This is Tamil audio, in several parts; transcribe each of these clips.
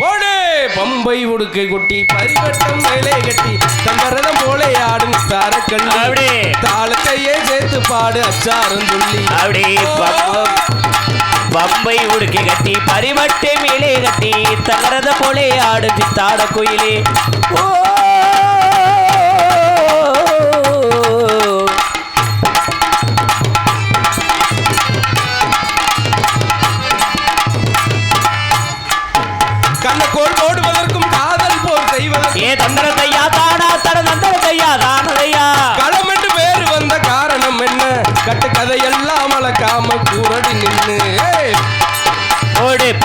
போடு. பம்பை உடுக்கை கொட்டி பரிவட்டம் வேலை கட்டி தங்கரதம் போல ஆடும் தாரக்கண்ணி. அப்படி. தாளத்தையே சேர்த்து பாடு அச்சாரம் சொல்லி. அப்படி. பம்பை உடுக்கி கட்டி பரிமட்டை மேலே கட்டி தகரத போலே ஆடு பித்தாட குயிலே. ஓ.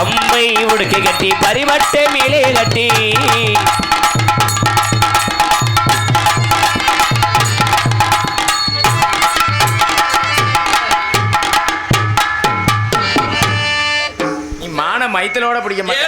பம்பை உடுக்கி கட்டி பரிமட்டை மேலே கட்டி. நீ மான மைத்தலோட பிடிக்க மாட்டே.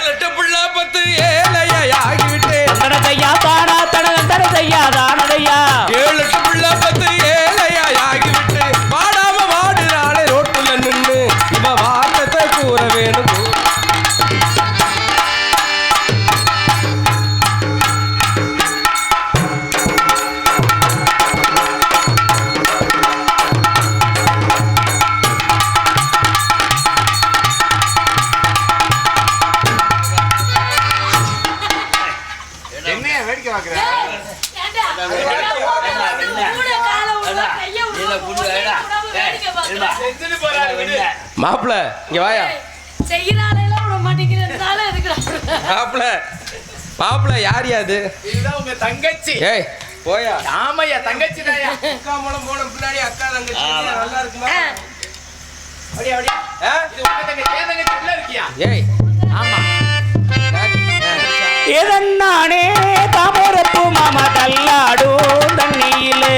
மாப்பிள இங்க வாயா. மாப்பிள மாப்பிள யார் அது இதுதான் உங்க தங்கச்சி. ஏய் போயா. ஆமையா தங்கச்சி தாயா அக்கா மூலம் போன பின்னாடி அக்கா தங்கச்சி. நல்லா இருக்குமா? அப்படியே அப்படியே? இது உங்க தங்கச்சி ஏன் தங்கச்சி உள்ள இருக்கியா? ஏய் ஆமா. மாமா தள்ளாடும் தண்ணியிலே.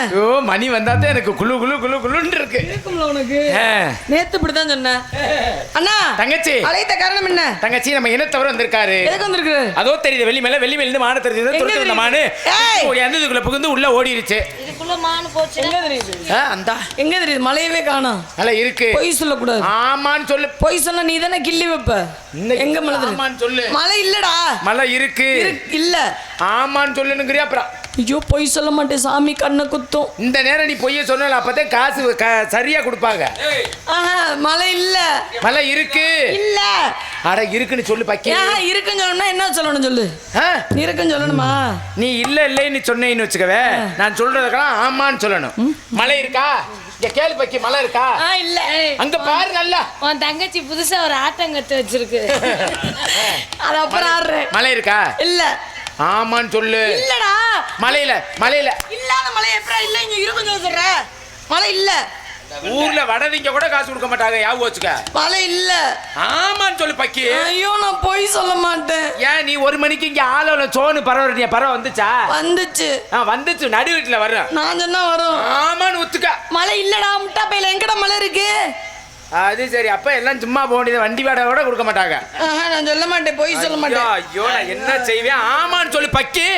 என்ன ஐயோ மணி வந்தாதான் எனக்கு குளு குளு குளு குளுன்னு இருக்கு. இருக்கும்ல உனக்கு? நேத்து இப்படிதான் சொன்னேன். அண்ணா தங்கச்சி. அழைத்த காரணம் என்ன? தங்கச்சி நம்ம இனத்தவர் வந்திருக்காரு. எதுக்கு வந்திருக்கு? அதோ தெரியுது வெளி மேல வெளி வெளிந்து மான தெரியுது. துரத்து வந்த மானு. ஏய்! ஓடி அந்த இதுக்குள்ள புகுந்து உள்ள ஓடிருச்சு. இதுக்குள்ள மானு போச்சு. எங்க தெரியுது? அந்தா. எங்க தெரியுது? மலையவே காணோம். நல்லா இருக்கு. பொய் சொல்லக்கூடாது. ஆமான்னு சொல்லு. பொய் சொன்னா நீ தானே கிள்ளி வைப்ப? இன்னைக்கு எங்க மலை சொல்லு. மலை இல்லடா. மழை இருக்கு. இருக்கு- இல்ல. ஆமான்னு சொல்லுனுங்கிறியா அப்புறம்? ஐயோ பொய் சொல்ல மாட்டேன் சாமி கண்ணை குத்தும். இந்த நேரம் நீ பொய்ய சொன்ன அப்பதான் காசு க- சரியா கொடுப்பாங்க. மழை இல்ல. மழை இருக்கு. இல்ல. அட இருக்குன்னு சொல்லு பக்கி. இருக்குன்னு சொல்லணும்னா என்ன சொல்லணும் சொல்லு? ஆ? இருக்குன்னு சொல்லணுமா? நீ இல்ல இல்லைன்னு சொன்னேன்னு வச்சுக்கவே நான் சொல்றதுக்கெல்லாம் ஆமான்னு சொல்லணும். மழை இருக்கா? இங்க கேளு பக்கி மழை இருக்கா? ஆ இல்ல. அங்க பாரு நல்லா. உன் தங்கச்சி புதுசா ஒரு ஆட்டம் கத்து வச்சிருக்கு. அது அப்புறம் ஆடுறேன். மழை இருக்கா? இல்ல. ஆமான்னு சொல்லு. இல்லடா. மலையில மலையில. இல்லாத மழை எப்படா இல்ல? இங்க சொல்ல சொல்ற மழை இல்ல. ஊர்ல வடதிங்க கூட காசு கொடுக்க மாட்டாங்க யாவு வச்சுக்க. மழை இல்ல. ஆமான்னு சொல்லு பக்கி. ஐயோ நான் பொய் சொல்ல மாட்டேன். ஏன் நீ ஒரு மணிக்கு இங்க ஆளோல சோனு பரவாயில்ல பரவ வந்துச்சா? வந்துச்சு. ஆ வந்துச்சு நடு வீட்டுல வர்றேன். நான் சொன்னா வரும் ஆமான்னு ஒத்துக்க. மழை இல்லடா முட்டா பையில எங்கடா மழை இருக்கு? அது சரி அப்ப எல்லாம் சும்மா போக வேண்டியது. வண்டி வாடகை கூட கொடுக்க மாட்டாங்க. நான் சொல்ல மாட்டேன் பொய் சொல்ல மாட்டேன். ஐயோ நான் என்ன செய்வேன்? ஆமான்னு சொல்லி பக்கி.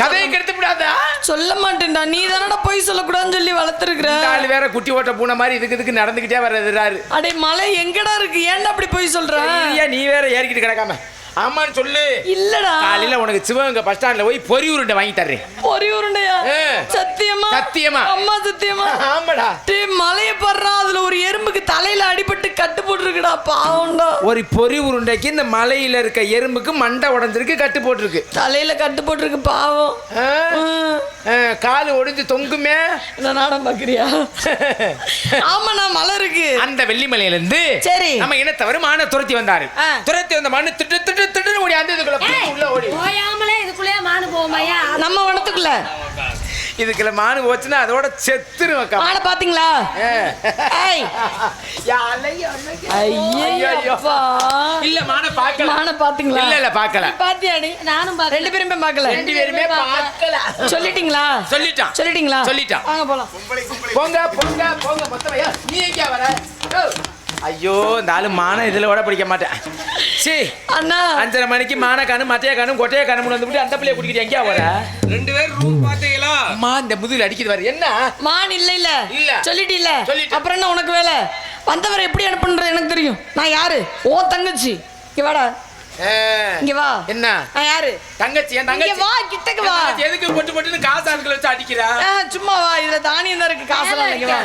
கதையை கெடுத்து விடாதா சொல்ல மாட்டேன்டா நீ தானடா பொய் சொல்லக்கூடாதுன்னு சொல்லி வளர்த்துருக்குற? ஆளு வேற குட்டி ஓட்ட பூனை மாதிரி இதுக்கு இதுக்கு நடந்துகிட்டே வர்றதுறாரு. அடே மழை எங்கடா இருக்கு? ஏன்டா அப்படி பொய் சொல்ற? நீ வேற ஏறிக்கிட்டு கிடக்காம. ஆமான்னு சொல்லு. இல்லடா. காலையில உனக்கு சிவகங்கை பஸ் ஸ்டாண்ட்ல போய் பொரி உருண்டை வாங்கி தர்றேன். பொறி உருண்டையா. சத்தியமா? சத்தியமா. அம்மா சத்தியமா? ஆமாடா. டேய் மலைய படுறா அதுல ஒரு எறும்புக்கு தலையில அடிபட்டு கட்டு போட்டுருக்குடா பாவம்டா. ஒரு பொரி உருண்டைக்கு இந்த மலையில இருக்க எறும்புக்கு மண்டை உடஞ்சிருக்கு கட்டு போட்டிருக்கு. தலையில கட்டு போட்டிருக்கு பாவம். காலு ஒடிஞ்சு தொங்குமே. என்ன நாடம் பாக்குறியா? ஆமாண்ணா மலை இருக்கு. அந்த வெள்ளிமலையில இருந்து சரி. நம்ம இனத்தவர் மான துரத்தி வந்தாரு. துரத்தி வந்த மண்ணு திட்டு திட்டு திட்டு ஓடி அந்த இதுக்குள்ள உள்ள ஓடி. போயாமலே இதுக்குள்ளேயே மானு போமையா நம்ம வனத்துக்குள்ள. இதுக்குள்ள மானு போச்சுன்னா அதோட செத்துரும் அக்கா. மானை பாத்தீங்களா ஏய். இல்ல மான பாக்கல மானை பாத்தீங்களா இல்ல இல்ல பாக்கல பாத்தியாடி நானும் பார்த்தேன். ரெண்டு பேருமே பார்க்கல. ரெண்டு பேருமே பாக்கல சொல்லிட்டீங்களா? சொல்லிட்டான். சொல்லிட்டீங்களா? சொல்லிட்டான். வாங்க போலாம். போங்க போங்க போங்க மொத்தம். ஐயா நீ எங்க வர. ஐயோ இந்த ஆளு மான இதுல கூட பிடிக்க மாட்டேன். சீ அண்ணா. அஞ்சரை மணிக்கு மான காணும் மத்தைய காணும் கொட்டைய காணும் வந்து அந்த பிள்ளைய குடிக்கிட்டு எங்கேயா வர? ரெண்டு பேரும் ரூம் பாத்தீங்களா அம்மா இந்த முதுகுல அடிக்குது வர என்ன? மான் இல்ல இல்ல. இல்ல. சொல்லிட்டீல்ல? சொல்லிட்டேன். அப்புறம் என்ன உனக்கு வேலை? வந்தவரை எப்படி அனுப்புன்றது எனக்கு தெரியும். நான் யாரு? ஓ தங்கச்சி. இங்க வாடா. இங்க வா. என்ன? நான் யாரு? தங்கச்சி என் இங்க தங்கச்சி? வா கிட்டக்கு வா. எதுக்கு பொட்டு பொட்டுன்னு காசு ஆட்களை வச்சு அடிக்கிறா? சும்மா வா இதுல தானியம் தான் இருக்கு காசெல்லாம் இங்க வா.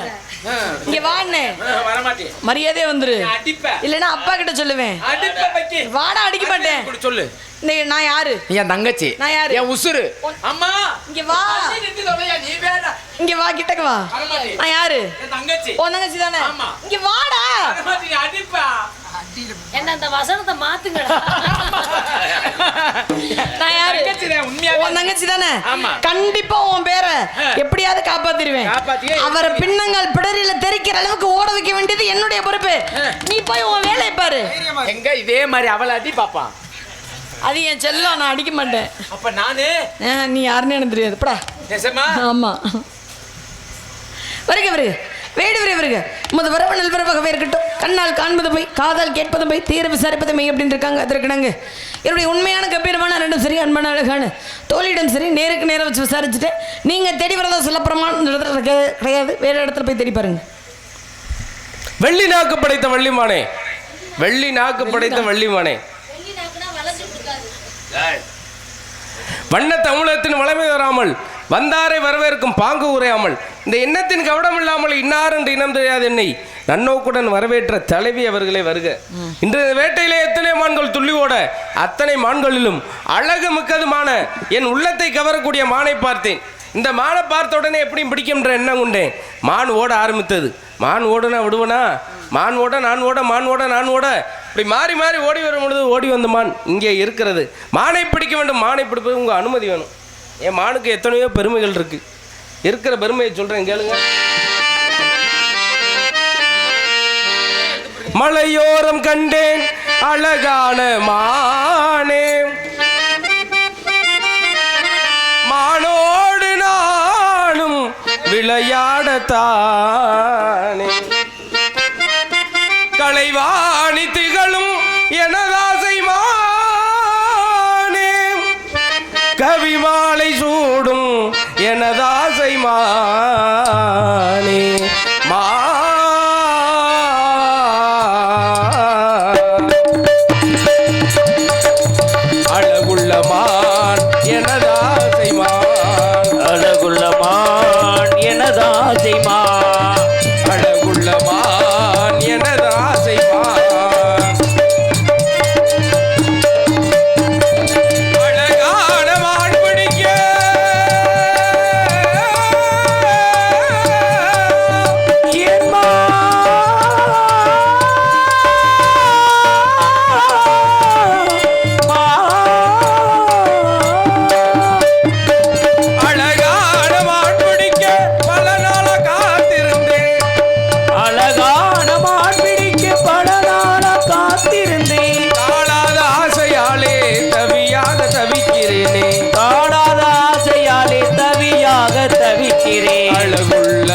இங்க வாண்ணே ஆ, வரமாட்டேன். மரியாதையே வந்துரு. நீ அடிப்ப. இல்லைன்னா அப்பா கிட்ட சொல்லுவேன். அடிப்ப பக்கி வாடா அடிக்க மாட்டேன். சொல்லு. இந்த நான் யாரு? நீ என் தங்கச்சி. நான் யாரு? என் உசுரு உன்- அம்மா. இங்க வா. நீ நீ வேற. இங்க வா கிட்டக்கு வா. நான் யாரு? என் தங்கச்சி. ஓ தங்கச்சி தானே. இங்க வாடா. நீ அடிப்பா. என்ன அந்த வசனத்தை மாத்துங்கடா. உன் தங்கச்சி தானே. கண்டிப்பா உன் பேரை எப்படியாவது காப்பாத்திருவேன் காப்பாத்தியே. அவரை பின்னங்கள் பிடரில தெரிக்கிற அளவுக்கு ஓட வைக்க வேண்டியது என்னுடைய பொறுப்பு. நீ போய் உன் வேலையை பாரு. எங்க இதே மாதிரி அவளை அடி பாப்பான் அது என் செல்லம் நான் அடிக்க மாட்டேன். அப்ப நானு? நீ யாருன்னு எனக்கு தெரியாது. படா. ஆமா. வருக வருக. வேடு வருக. உமது வரவு நல்வரவாகவே இருக்கட்டும். கண்ணால் காண்பது போய் காதால் கேட்பது போய் தீர விசாரிப்பது மெய் அப்படின்னு இருக்காங்க அதற்கிடங்க. என்னுடைய உண்மையான கம்பீரமான ரெண்டும் சரி அன்பான அழகான தோழியிடம் சரி நேருக்கு நேரம் வச்சு விசாரிச்சுட்டேன் நீங்கள் தேடி வரதா சொல்லப்புறமான இடத்துல கிடையாது. வேறு இடத்துல போய் தேடி பாருங்க. வெள்ளி நாக்கு படைத்த வள்ளிமானே. வெள்ளி நாக்கு படைத்த வள்ளிமானே. வண்ண தமிழகத்தின் வளமை வராமல் வந்தாரை வரவேற்கும் பாங்கு உரையாமல் இந்த எண்ணத்தின் கவனம் இல்லாமல் இன்னார் என்று இனம் தெரியாது என்னை. நன்னோக்குடன் வரவேற்ற தலைவி அவர்களே வருக. இன்றைய வேட்டையிலே எத்தனை மான்கள் துள்ளி ஓட அத்தனை மான்களிலும் அழகு மிக்கதுமான என் உள்ளத்தை கவரக்கூடிய மானை பார்த்தேன். இந்த மானை பார்த்த உடனே எப்படியும் பிடிக்கும்ன்ற எண்ணம் கொண்டேன் மான் ஓட ஆரம்பித்தது. மான் ஓடுனா விடுவனா? மான் ஓட நான் ஓட மான் ஓட நான் ஓட. இப்படி மாறி மாறி ஓடி வரும் பொழுது ஓடி வந்த மான் இங்கே இருக்கிறது. மானை பிடிக்க வேண்டும் மானை பிடிப்பது உங்கள் அனுமதி வேணும். என் மானுக்கு எத்தனையோ பெருமைகள் இருக்கு. இருக்கிற பெருமையை சொல்கிறேன் கேளுங்க. மலையோரம் கண்டேன் அழகான மானே. மானோடு நானும் விளையாடத்தானே. அழகான மான் பிடிக்க பல நாளா காத்திருந்தேன் தாழாத ஆசையாலே தவியாக தவிக்கிறேனே. காணாத ஆசையாலே தவியாக தவிக்கிறேன். அழகுள்ள